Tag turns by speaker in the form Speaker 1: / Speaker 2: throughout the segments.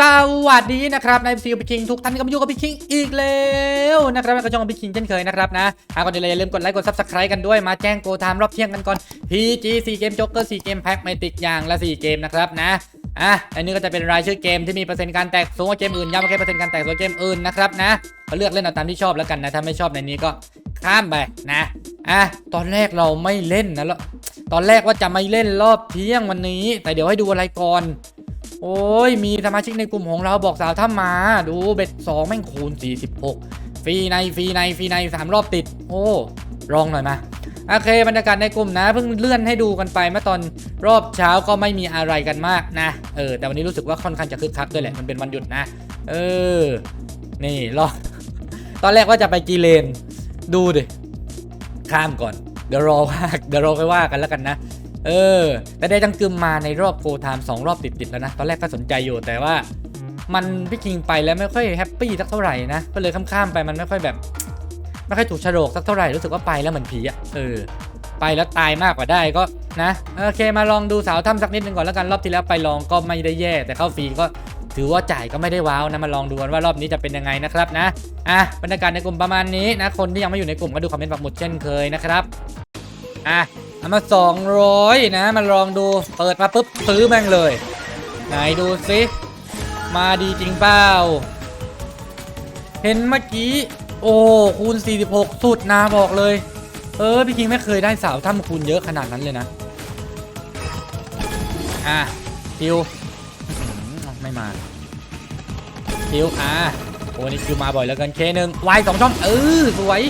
Speaker 1: สวัสดีนะครับนายซีพี่คิงทุกท่านก็มาอยู่กับพี่คิงอีกแล้วนะครับแล้วก็ช่องของพี่คิงเช่นเคยนะครับนะหากก่อนอื่นเลยอย่าลืมกดไลค์กดซับสไครต์กันด้วยมาแจ้งโกไทม์รอบเที่ยงกันก่อน PG 4เกมโจ๊กเกอร์4เกมแพ็คไม่ติดอย่างละ 4 เกมนะครับนะ อะ อันนี้ก็จะเป็นรายชื่อเกมที่มีเปอร์เซ็นต์การแตกสูงกว่าเกมอื่นย้ำว่าแค่เปอร์เซ็นต์การแตกสูงกว่าเกมอื่นนะครับนะก็เลือกเล่นเอาตามที่ชอบแล้วกันนะ ถ้าไม่ชอบในนี้ก็ข้ามไปนะ อะ ตอนแรกเราไม่เล่นนะแล้วตอนแรกว่าจะไม่เล่นรอบเที่ยงวันนี้ แต่เดี๋ยวให้ดูอะไรก่อน โอ้ย มีสมาชิกในกลุ่มของเราบอกสาวถ้ามา ดูเบ็ดสองแม่งคูณ46 ฟรีในฟรีในฟรีในสามรอบติด โอ้ลองหน่อยมา โอเคบรรยากาศในกลุ่มนะ เพิ่งเลื่อนให้ดูกันไปเมื่อตอนรอบเช้าก็ไม่มีอะไรกันมากนะ เออ แต่วันนี้รู้สึกว่าค่อนข้างจะคึกคักด้วยแหละ มันเป็นวันหยุดนะ เออ นี่รอบตอนแรกว่าจะไปกีเลน ดูดิ ข้ามก่อน เดี๋ยวรอว่าเดี๋ยวรอไปว่ากันแล้วกันนะ เออ แต่ได้จังกึมมาในรอบโกไทม์สองรอบติดๆแล้วนะ ตอนแรกก็สนใจอยู่แต่ว่า มันพี่คิงไปแล้วไม่ค่อยแฮปปี้สักเท่าไหร่นะ ก็เลยข้ามๆไปมันไม่ค่อยแบบ ไม่ค่อยถูกโฉลกสักเท่าไหร่รู้สึกว่าไปแล้วเหมือนผีอะเออไปแล้วตายมากกว่าได้ก็นะโอเคมาลองดูสาวถ้ำสักนิดหนึ่งก่อนแล้วกันรอบที่แล้วไปลองก็ไม่ได้แย่ แต่เข้าฟรีก็ถือว่าจ่ายก็ไม่ได้ว้าวนะมาลองดูกันว่ารอบนี้จะเป็นยังไงนะครับนะอะบรรยากาศในกลุ่มประมาณนี้นะคนที่ยังไม่อยู่ในกลุ่มก็ดูคอมเมนต์ปักหมุดเช่นเคยนะครับอะเอามา200นะมาลองดูเปิดมาปุ๊บซื้อแม่งเลย ไหนดูซิมาดีจริงเปล่าเห็นเมื่อกี้ โอ้คูณ 46 สุดนะบอกเลย เออ พี่คิงไม่เคยได้สาวถ้ำคูณเยอะขนาดนั้นเลยนะ อะคิวไม่มาคิวอะโอ้นี่คิวมาบ่อยแล้วกันเคหนึ่งวายสองช่องเออสวย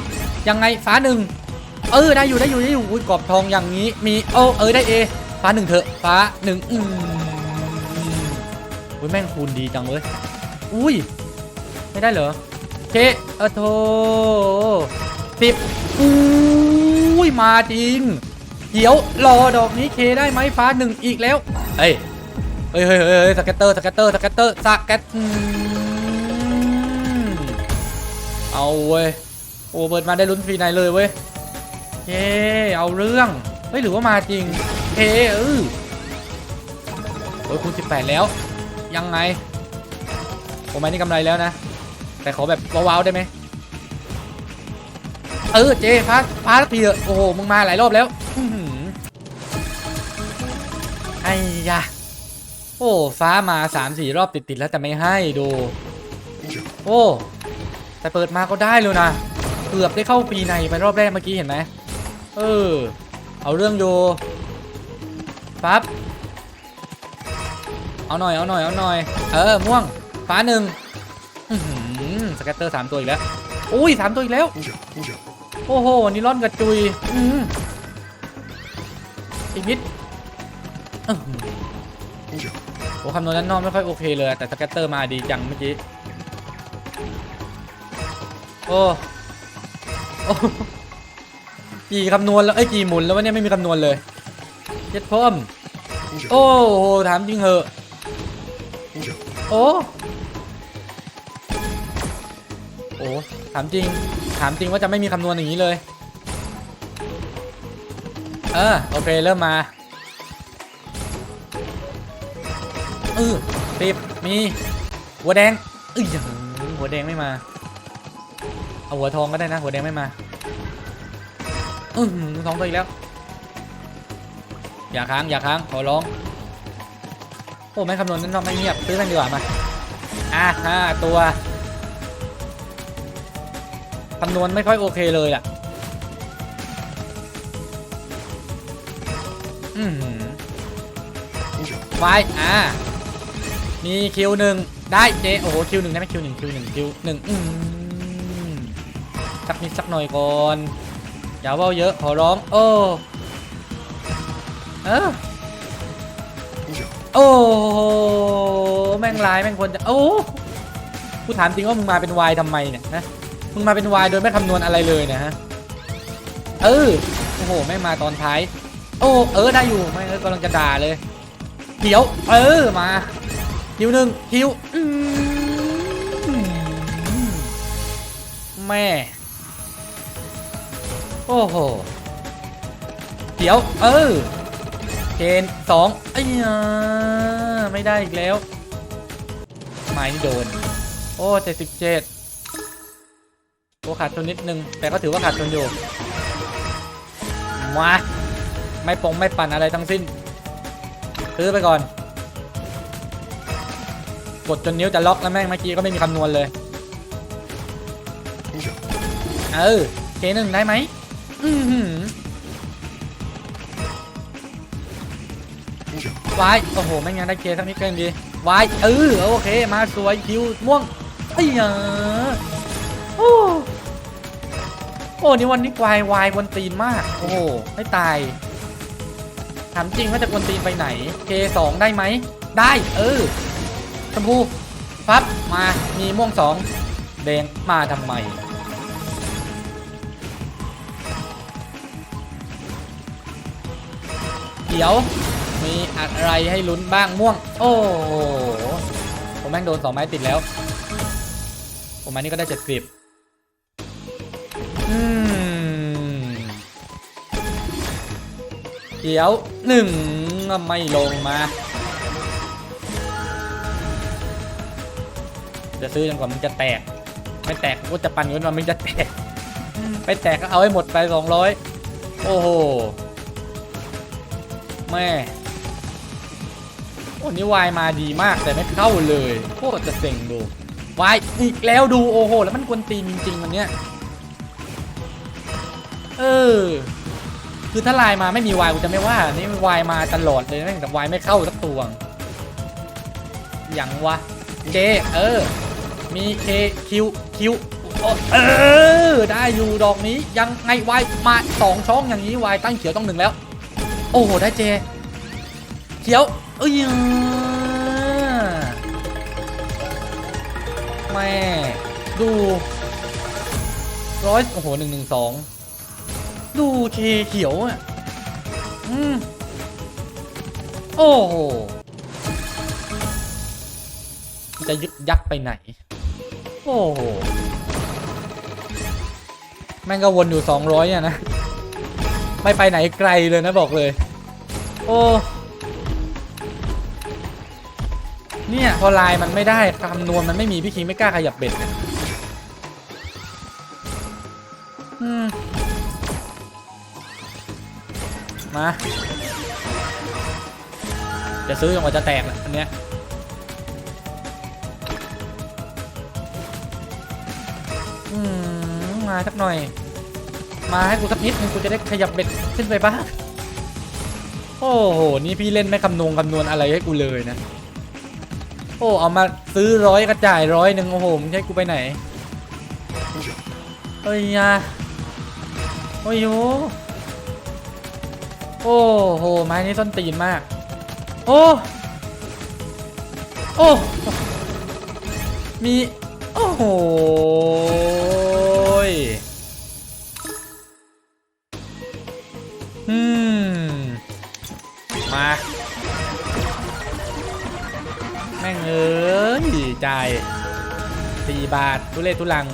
Speaker 1: ยังไงฟ้าหนึ่งเออได้อยู่ได้อยู่ได้อยู่อุ้ยกรอบทองอย่างนี้มีโอ้เออได้เอฟ้าหนึ่งเถอะฟ้าหนึ่งอืมอุ้ยแม่งคูณดีจังเลยอุ้ยไม่ได้เหรอ เคเออโทสิบอุ้ยมาจริงเดี๋ยวรอดอกนี้เคได้ไหมฟ้าหนึ่งอีกแล้ว เฮ้ย เฮ้ยเฮ้ยเฮ้ยสก็ตเตอร์สก็ตเตอร์สก็ตเตอร์สก็ตอืมเอาเว้ย โอ้เบิร์ดมาได้ลุ้นฟรีในเลยเว้ยเคเอาเรื่อง เฮ้ย หรือว่ามาจริงเคเออโอ้ยคูณ18 แล้ว ยังไงผมไม่นี่กำไรแล้วนะ แต่ขอแบบว้าวๆได้ไหมเออเจฟ้าฟ้าสักทีเถอะโอ้โหมึงมาหลายรอบแล้วอื้อหือไอ้ยะโอ้ฟ้ามา3ามสี่รอบติดๆแล้วแต่ไม่ให้ดู โอ้แต่เปิดมาก็ได้เลยนะเกือบได้เข้าปีในไปรอบแรกเมื่อกี้เห็นไหมเออ เอาเรื่องอยู่ปั๊บเอาหน่อยเอาหน่อยเอาหน่อย เออม่วงฟ้าหนึ่ง สแกตเตอร์สามตัวอีกแล้วอุ้ยสามตัวอีกแล้ว โอ้โหนี่ร่อนกระจุยอืมอีกนิดอื้อหือโอ้คำนวณนั้นนอกไม่ค่อยโอเคเลย แต่สแกตเตอร์มาดีจังเมื่อกี้ โอ้โอ้กี่คำนวณแล้วเอ้กี่หมุนแล้ววะเนี่ยไม่มีคำนวณเลยเจ็ดพ่อมโอ้โหถามจริงเหอะโอ้ โอ้ถามจริง ถามจริงว่าจะไม่มีคำนวณอย่างนี้เลย เออโอเคเริ่มมาเออสิบมี หัวแดงเอ้ยหัวแดงไม่มา เอาหัวทองก็ได้นะ หัวแดงไม่มาอือหือทองตัวอีกแล้ว อย่าค้างอย่าค้างขอร้องโอ้ไม่คำนวณนั่นนอกไม่เงียบซื้อแม่งดีกว่ามาอะห้าตัว คำนวณไม่ค่อยโอเคเลยอะอืมไฟอ่า มีคิวหนึ่งได้เจโอ้โหคิวหนึ่งได้ไหมคิวหนึ่งคิวหนึ่งคิวหนึ่งอืมสักนิดสักหน่อยก่อนอย่าเว่าเยอะขอร้อง โอ้เออโอ้แม่งลายแม่งควรจะโอ้กูถามจริงว่ามึงมาเป็นวายทำไมเนี่ยนะ มึงมาเป็นวายโดยไม่คำนวณอะไรเลยนะฮะ เออ โอ้โห ไม่มาตอนท้าย โอ้ เออ ได้อยู่ ไม่เออกำลังจะด่าเลย เดี๋ยว เออ มาคิวหนึ่งคิวแม่ โอ้โห เดี๋ยว เออเกณฑ์สองไอ้ยาไม่ได้อีกแล้ว ไม้นี่โดน โอ้เจ็ดสิบเจ็ด โอ้ขาดทุนนิดนึง แต่ก็ถือว่าขาดทุนอยู่ มา ไม่ปงไม่ปั่นอะไรทั้งสิ้น ซื้อไปก่อน กดจนนิ้วจะล็อกแล้วแม่งเมื่อกี้ก็ไม่มีคำนวณเลย เออเคหนึ่งได้ไหม อือหือวายโอ้โห ไม่งั้นได้เคสักนิดก็ยังดีวายเออ โอเค มาสวยคิวม่วงไอ้ยาโอ้ โอ้นี่วันนี้วายวายกวนตีนมาก โอ้โหไม่ตาย ถามจริงว่าจะกวนตีนไปไหนเคสองได้ไหม ได้ เออชมพูปั๊บ มา มีม่วงสองแดง มาทำไมเดี๋ยว มีอะไรให้ลุ้นบ้างม่วง โอ้โหผมแม่งโดนสองไม้ติดแล้ว ผมไม้นี่ก็ได้เจ็ดสิบ เดี๋ยวหนึ่งไม่ลงมา จะซื้อจนกว่ามันจะแตก ไม่แตกกูก็จะปั่นจนกว่ามันจะแตกไปแตกก็เอาให้หมดไปสองร้อยโอ้โห แม่โอ้นี่วายมาดีมากแต่ไม่เข้าเลยโคตรจะเซ็งดูวายอีกแล้วดูโอ้โห แล้วมันกวนตีนจริงๆมันเนี้ย เออ คือถ้าลายมาไม่มีวายกูจะไม่ว่า นี่วายมาตลอดเลยแม่งแต่วายไม่เข้าสักตัวอย่างวะเจเออ มีเคคิวคิวเออ ได้อยู่ดอกนี้ยังไงวายมาสองช่องอย่างนี้วายตั้งเขียวต้องหนึ่งแล้ว โอ้โห ได้เจ เขียว เอ้ยแม่ดูร้อยโอ้โหหนึ่งหนึ่งสอง ดูเคเขียวอะ อืม โอ้โห จะยึกยักไปไหน โอ้โห แม่งก็วนอยู่ 200อะนะ ไม่ไปไหนไกลเลยนะบอกเลย โอ้เนี่ยพอลายมันไม่ได้คำนวณมันไม่มีพี่คิงไม่กล้าขยับเบ็ด มา จะซื้อจนกว่าจะแตกแหละอันเนี้ยมาสักหน่อย มาให้กูสักนิดนึงกูจะได้ขยับเบ็ดขึ้นไปบ้างโอ้โห นี่พี่เล่นไม่คำนวณคำนวณอะไรให้กูเลยนะ โอ้ เอามาซื้อร้อยกระจ่ายร้อยหนึ่งโอ้โหมึงใช้กูไปไหน เฮ้ยยาโอ้ยโห โอ้โห ไม้นี้ต้นตีนมาก โอ้ โอ้ มี โอ้โหอืม มา แม่งเอ้ยจ่ายสี่บาท ทุเลศทุลัง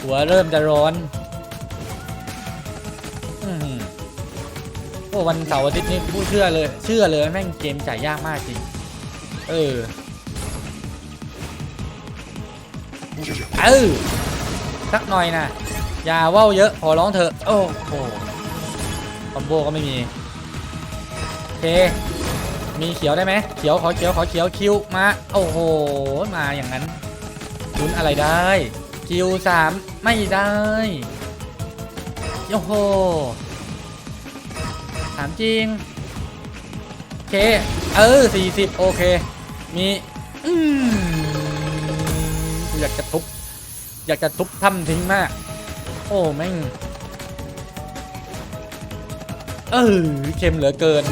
Speaker 1: หัวเริ่มจะร้อน อื้อหื อโอ้วันเสาร์อาทิตย์นี้ผู้เชื่อเลย เชื่อเลยแม่งเกมจ่ายยากมากจริง เออ เออ สักหน่อยนะอย่าว่าวเยอะขอร้องเถอะ โอ้โหคอมโบก็ไม่มีโอเค มีเขียวได้ไหมเขียวขอเขียวขอเขียวคิวมา โอ้โห มาอย่างนั้นลุ้นอะไรได้คิวสามไม่ได้โอ้โห ถามจริงโอเค เออสี่สิบโอเค มีอืมอยากจะทุบอยากจะทุบถ้ำทิ้งมาก โอ้แม่งเออเค็มเหลือเกิน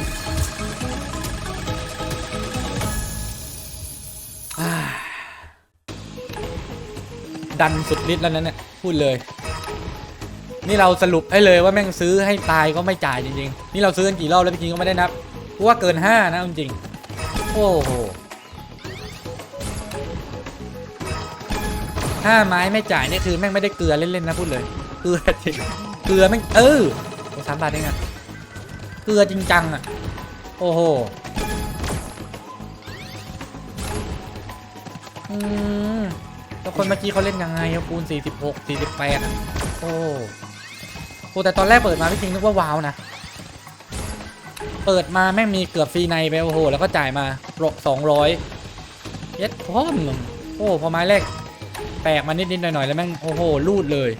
Speaker 1: ดันสุดฤทธิ์แล้วนั้นเนี่ยพูดเลย นี่เราสรุปให้เลยว่าแม่งซื้อให้ตายก็ไม่จ่ายจริงๆ นี่เราซื้อกันกี่รอบแล้วพี่คิงก็ไม่ได้นับกูว่าเกินห้านะจริงๆโอ้โหห้าไม้ไม่จ่ายนี่คือแม่งไม่ได้เกลือเล่นๆนะพูดเลยเกลือจริงเกลือแม่งเออโอ้สามบาทเองอะเกลือจริงจังอะโอ้โหอืมแล้วคนเมื่อกี้เขาเล่นยังไงอะคูณ46 48อะโอ้ โหแต่ตอนแรกเปิดมาพี่จริงนึกว่าว้าวนะ เปิดมาแม่งมีเกือบฟรีในไปโอ้โห แล้วก็จ่ายมาสองร้อยเย็ดพร้อมโอ้พอไม้แรกแตกมานิดๆหน่อยๆแล้วแม่งโอ้โหรูดเลย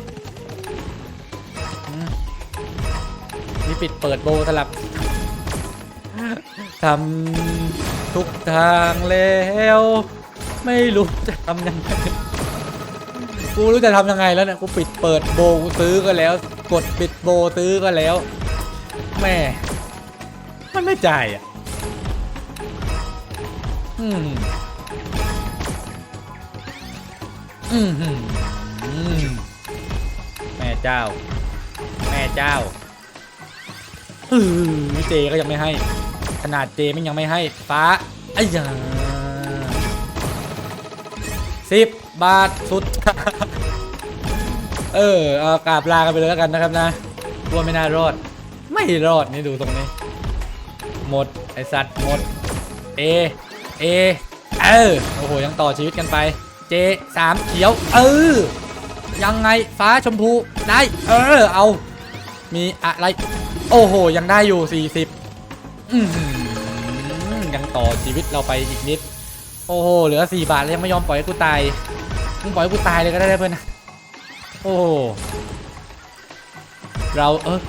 Speaker 1: นี่ปิดเปิดโบสลับทำทุกทางแล้ว ไม่รู้จะทำยังไง กูรู้จะทำยังไงแล้วเนี่ย กูปิดเปิดโบกูซื้อก็แล้ว กดปิดโบซื้อก็แล้วแม่มันไม่จ่ายอะอืมอืมหืมแม่เจ้า แม่เจ้าอือเจก็ยังไม่ให้ ขนาดเจมันยังไม่ให้ฟ้าไอ้ยาสิบบาทสุด เออเอากราบลากันไปเลยแล้วกันนะครับนะกลัวไม่น่ารอด ไม่รอดนี่ดูตรงนี้ หมดไอสัตว์หมด เอ เอ เออโอ้โหยังต่อชีวิตกันไป เจสามเขียว เออ ยังไงฟ้าชมพูได้เออเอา มีอะไร โอ้โห ยังได้อยู่ 40อือหือยังต่อชีวิตเราไปอีกนิด โอ้โหเหลือ 4 บาทแล้วยังไม่ยอมปล่อยให้กูตายมึงปล่อยให้กูตายเลยก็ได้เพื่อนนะ โอ้เราเออ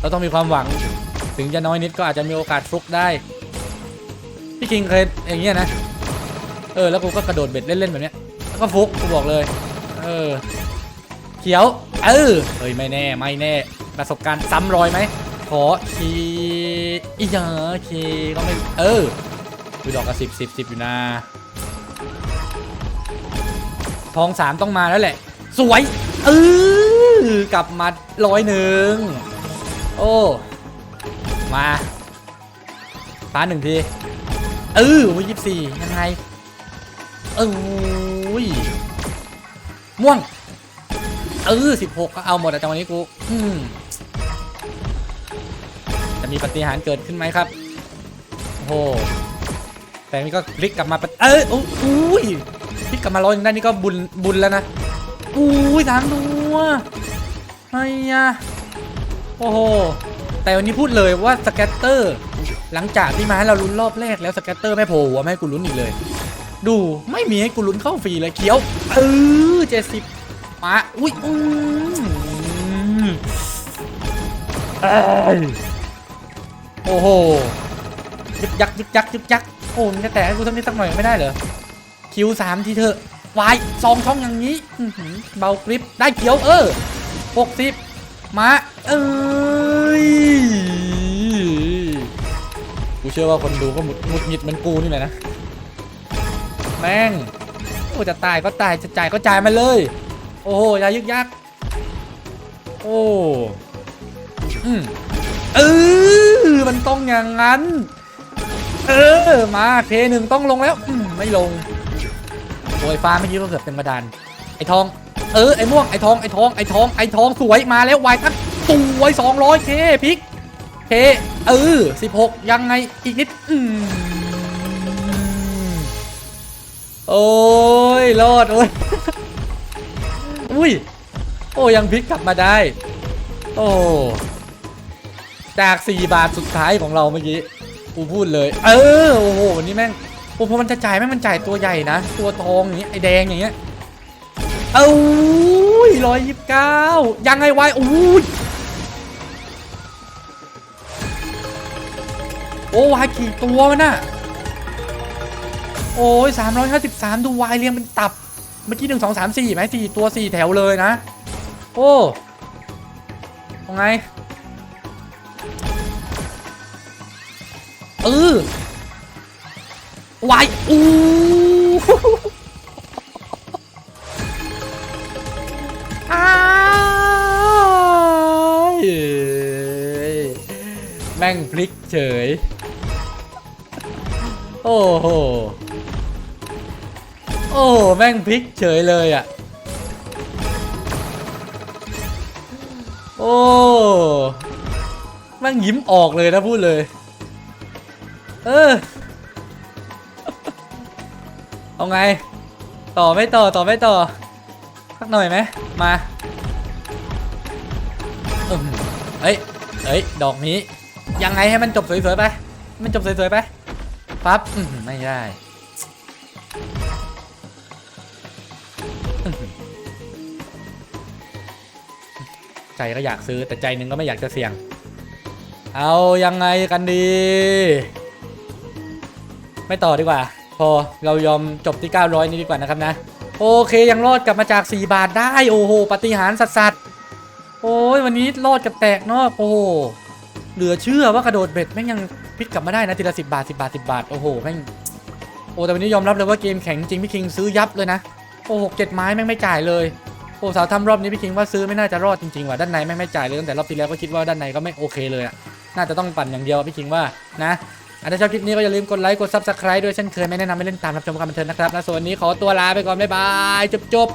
Speaker 1: เราต้องมีความหวัง ถึงจะน้อยนิดก็อาจจะมีโอกาสฟลุกได้ พี่คิงเคยอย่างเงี้ยนะ เออ แล้วกูก็กระโดดเบ็ดเล่นๆแบบเนี้ยแล้วก็ฟลุกกูบอกเลย เออ เขียว เออ เฮ้ยไม่แน่ไม่แน่ ประสบการณ์ซ้ำรอยไหม ขอคีอีหยาคีก็ไม่ เออดูดอกกระสิบสิบสิบอยู่นะทองสามต้องมาแล้วแหละ สวย เออกลับมาร้อยหนึ่งโอ้ มาฟ้าหนึ่งที เออวิยี่สี่ยังไง เออยม่วง เออสิบหกก็เอาหมดอะจังหวะนี้กู อืมจะมีปฏิหารเกิดขึ้นไหมครับ โอ้โห แต่นี่ก็พลิกกลับมา เอออุ้ยพลิกกลับมาร้อยหนึ่งได้นี่ก็บุญบุญแล้วนะ อุ้ยสามตัวไอ้ยะโอ้โห แต่วันนี้พูดเลยว่าสแกตเตอร์ หลังจากที่มาให้เราลุ้นรอบแรกแล้วสแกตเตอร์ไม่โผล่หัวไม่ให้กูลุ้นอีกเลย ดูไม่มีให้กูลุ้นเข้าฟรีเลยเขียวเออเจ็ดสิบมาอุ้ยอืมโอ้โหยึกยักยึกยักยึกยักโอ้มึงจะแตะให้กูสักนิดสักหน่อยไม่ได้เหรอคิวสามทีเถอะ วายซองช่องอย่างนี้เบากริปได้เขียวเออหกสิบมา เอ้ยกูเชื่อว่าคนดูก็หมุดหมุดหิดมือนกูนี่แหละนะ แม่งโอ้จะตายก็ตายจะจ่ายก็จ่ายมาเลย โอ้โหอย่ายึกยักโอ้อืมเออมันต้องอย่างนั้น เออ มาเคหนึ่งต้องลงแล้ว ไม่ลง โอ้ยฟ้าเมื่อกี้ก็เกือบเต็มกระดาน ไอ้ทอง เออ ไอ้ม่วง ไอ้ทอง ไอ้ทอง ไอ้ทอง ไอ้ทอง สวย มาแล้ววายทักสวสองร้อยเคพิก เค เออสิบหกยังไง อีกนิด อืมโอ้ย รอดโอ้ย อุ้ย โอ้ยังพลิกกลับมาได้ โอ้ จาก 4 บาทสุดท้ายของเราเมื่อกี้ กูพูดเลย เออ โอ้โห วันนี้แม่ง อ้พอมันจะจ่ายแม่งมันจ่ายตัวใหญ่นะ ตัวทองอย่างนี้ยไอแดงอย่างเงี้ยเอ้ยร้อยยี่สิบเก้ายังไงวายอู้ยโอ้วายกี่ตัวมันน่ะโอ้ยสามร้อยห้าสิบสามดูวายเรียงเป็นตับ เมื่อกี้หนึ่งสองสามสี่ไหมสี่ตัวสี่แถวเลยนะ โอ้ยังไงเออ วายอู้อ้ายแม่งพลิกเฉย โอ้โห โอ้แม่งพลิกเฉยเลยอะ โอ้แม่งยิ้มออกเลยนะพูดเลย เออ เอาไง ต่อไม่ต่อต่อไม่ต่อสักหน่อยไหมมาเอ้ยเอ้ยดอกนี้ ยังไงให้มันจบสวยๆไป มันจบสวยๆไปปั๊บไม่ได้ใจก็อยากซื้อแต่ใจหนึงก็ไม่อยากจะเสี่ยง เอายังไงกันดี ไม่ต่อดีกว่า พอเรายอมจบที่ 900 นี้ดีกว่านะครับนะ โอเคยังรอดกลับมาจาก 4 บาทได้ โอ้โหปฏิหารย์สัสโอ้ยวันนี้รอดกับแตกนอกโอ้โหเหลือเชื่อว่ากระโดดเบ็ดแม่งยังพลิกกลับมาได้นะทีละสิบาท10บาท10บาทโอ้โหแม่งโอ้แต่วันนี้ยอมรับเลยว่าเกมแข็งจริงพี่คิงซื้อยับเลยนะโอ้หกเจ็ดไม้แม่งไม่จ่ายเลยโอ้สาวทำรอบนี้พี่คิงว่าซื้อไม่น่าจะรอดจริงๆว่ะด้านในแม่งไม่จ่ายเลยตั้งแต่รอบที่แล้วก็คิดว่าด้านในก็ไม่โอเคเลยอะน่าจะต้องปั่นอย่างเดียวพี่คิงว่านะ อะถ้าชอบคลิปนี้ก็อย่าลืมกดไลค์กด subscribe ด้วยเช่นเคยไม่แนะนำให้เล่นตามรับชมการบันเทิงนะครับนะส่วนวันนี้ขอตัวลาไปก่อนบ๊ายบายจบจบ